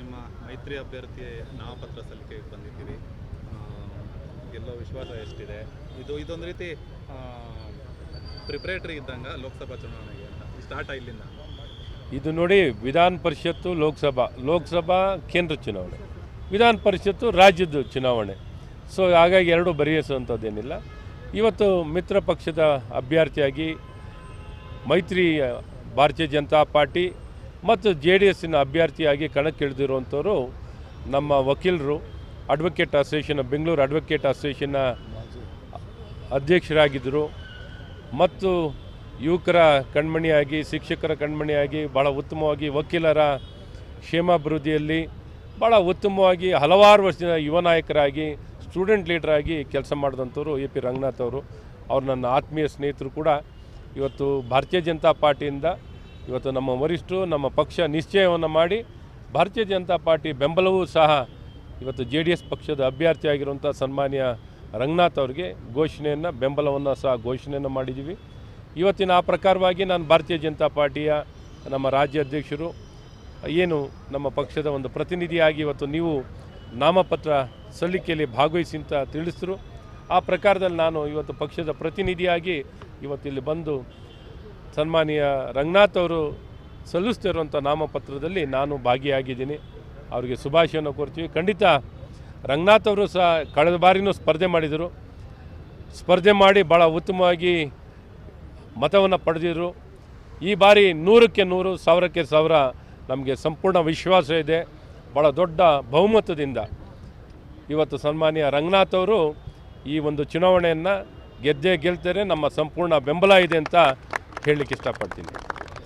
ನಿಮ್ಮ ಮೈತ್ರಿ ಅಭ್ಯರ್ಥಿ ನಾಮಪತ್ರ ಸಲ್ಲಿಕೆಗೆ ಬಂದಿದ್ದೀರಿ. ಗೆಲ್ಲೋ ವಿಶ್ವಾಸ ಎಷ್ಟಿದೆ? ಇದು, ಇದೊಂದು ರೀತಿ ಪ್ರಿಪ್ರೇಟರಿ ಇದ್ದಂಗೆ ಲೋಕಸಭಾ ಚುನಾವಣೆಗೆ ಅಂತ. ಸ್ಟಾರ್ಟ್ ಇಲ್ಲಿಂದ? ಇದು ನೋಡಿ ವಿಧಾನ ಪರಿಷತ್ತು, ಲೋಕಸಭಾ ಲೋಕಸಭಾ, ಕೇಂದ್ರ ಚುನಾವಣೆ. ವಿಧಾನ ಪರಿಷತ್ತು ರಾಜ್ಯದ ಚುನಾವಣೆ. ಸೊ ಹಾಗಾಗಿ ಎರಡು ಬರೆಯಿಸುವಂಥದ್ದೇನಿಲ್ಲ. ಇವತ್ತು ಮಿತ್ರ ಪಕ್ಷದ ಅಭ್ಯರ್ಥಿಯಾಗಿ ಮೈತ್ರಿ ಭಾರತೀಯ ಜನತಾ ಪಾರ್ಟಿ ಮತ್ತು ಜೆ ಡಿ ಎಸ್ಸಿನ ಅಭ್ಯರ್ಥಿಯಾಗಿ ಕಣಕ್ಕಿಳಿದಿರುವಂಥವರು ನಮ್ಮ ವಕೀಲರು ಅಡ್ವೊಕೇಟ್ ಅಸೋಸಿಯೇಷನ್ ಬೆಂಗಳೂರು ಅಡ್ವೊಕೇಟ್ ಅಸೋಸಿಯೇಷನ್ನ ಅಧ್ಯಕ್ಷರಾಗಿದ್ದರು. ಮತ್ತು ಯುವಕರ ಕಣ್ಮಣಿಯಾಗಿ, ಶಿಕ್ಷಕರ ಕಣ್ಮಣಿಯಾಗಿ ಭಾಳ ಉತ್ತಮವಾಗಿ ವಕೀಲರ ಕ್ಷೇಮಾಭಿವೃದ್ಧಿಯಲ್ಲಿ ಭಾಳ ಉತ್ತಮವಾಗಿ ಹಲವಾರು ವರ್ಷದ ಯುವ ನಾಯಕರಾಗಿ ಸ್ಟೂಡೆಂಟ್ ಲೀಡರಾಗಿ ಕೆಲಸ ಮಾಡಿದಂಥವ್ರು ಎ ಪಿ ರಂಗನಾಥ್ ಅವರು. ಅವ್ರು ನನ್ನ ಆತ್ಮೀಯ ಸ್ನೇಹಿತರು ಕೂಡ. ಇವತ್ತು ಭಾರತೀಯ ಜನತಾ ಪಾರ್ಟಿಯಿಂದ ಇವತ್ತು ನಮ್ಮ ವರಿಷ್ಠರು, ನಮ್ಮ ಪಕ್ಷ ನಿಶ್ಚಯವನ್ನು ಮಾಡಿ ಭಾರತೀಯ ಜನತಾ ಪಾರ್ಟಿ ಬೆಂಬಲವೂ ಸಹ ಇವತ್ತು ಜೆ ಡಿ ಎಸ್ ಪಕ್ಷದ ಅಭ್ಯರ್ಥಿಯಾಗಿರುವಂಥ ಸನ್ಮಾನ್ಯ ರಂಗನಾಥ್ ಅವರಿಗೆ ಘೋಷಣೆಯನ್ನು, ಬೆಂಬಲವನ್ನು ಸಹ ಘೋಷಣೆಯನ್ನು ಮಾಡಿದ್ದೀವಿ. ಇವತ್ತಿನ ಆ ಪ್ರಕಾರವಾಗಿ ನಾನು ಭಾರತೀಯ ಜನತಾ ಪಾರ್ಟಿಯ ನಮ್ಮ ರಾಜ್ಯಾಧ್ಯಕ್ಷರು ಏನು ನಮ್ಮ ಪಕ್ಷದ ಒಂದು ಪ್ರತಿನಿಧಿಯಾಗಿ ಇವತ್ತು ನೀವು ನಾಮಪತ್ರ ಸಲ್ಲಿಕೆಯಲ್ಲಿ ಭಾಗವಹಿಸಿ ಅಂತ ತಿಳಿಸಿದ್ರು. ಆ ಪ್ರಕಾರದಲ್ಲಿ ನಾನು ಇವತ್ತು ಪಕ್ಷದ ಪ್ರತಿನಿಧಿಯಾಗಿ ಇವತ್ತಿಲ್ಲಿ ಬಂದು ಸನ್ಮಾನ್ಯ ರಂಗನಾಥ್ ಅವರು ಸಲ್ಲಿಸ್ತಿರುವಂಥ ನಾಮಪತ್ರದಲ್ಲಿ ನಾನು ಭಾಗಿಯಾಗಿದ್ದೀನಿ. ಅವರಿಗೆ ಶುಭಾಶಯವನ್ನು ಕೋರ್ತೀವಿ. ಖಂಡಿತ ರಂಗನಾಥ್ ಅವರು ಸಹ ಕಳೆದ ಬಾರಿನೂ ಸ್ಪರ್ಧೆ ಮಾಡಿದರು. ಸ್ಪರ್ಧೆ ಮಾಡಿ ಭಾಳ ಉತ್ತಮವಾಗಿ ಮತವನ್ನು ಪಡೆದಿದ್ರು ಈ ಬಾರಿ ನೂರಕ್ಕೆ ನೂರು, ಸಾವಿರಕ್ಕೆ ಸಾವಿರ ನಮಗೆ ಸಂಪೂರ್ಣ ವಿಶ್ವಾಸ ಇದೆ. ಭಾಳ ದೊಡ್ಡ ಬಹುಮತದಿಂದ ಇವತ್ತು ಸನ್ಮಾನ್ಯ ರಂಗನಾಥ್ ಅವರು ಈ ಒಂದು ಚುನಾವಣೆಯನ್ನು ಗೆದ್ದೇ ಗೆಲ್ತಾರೆ ನಮ್ಮ ಸಂಪೂರ್ಣ ಬೆಂಬಲ ಇದೆ ಅಂತ ಹೇಳಲಿಕ್ಕೆ ಇಷ್ಟಪಡ್ತೀನಿ.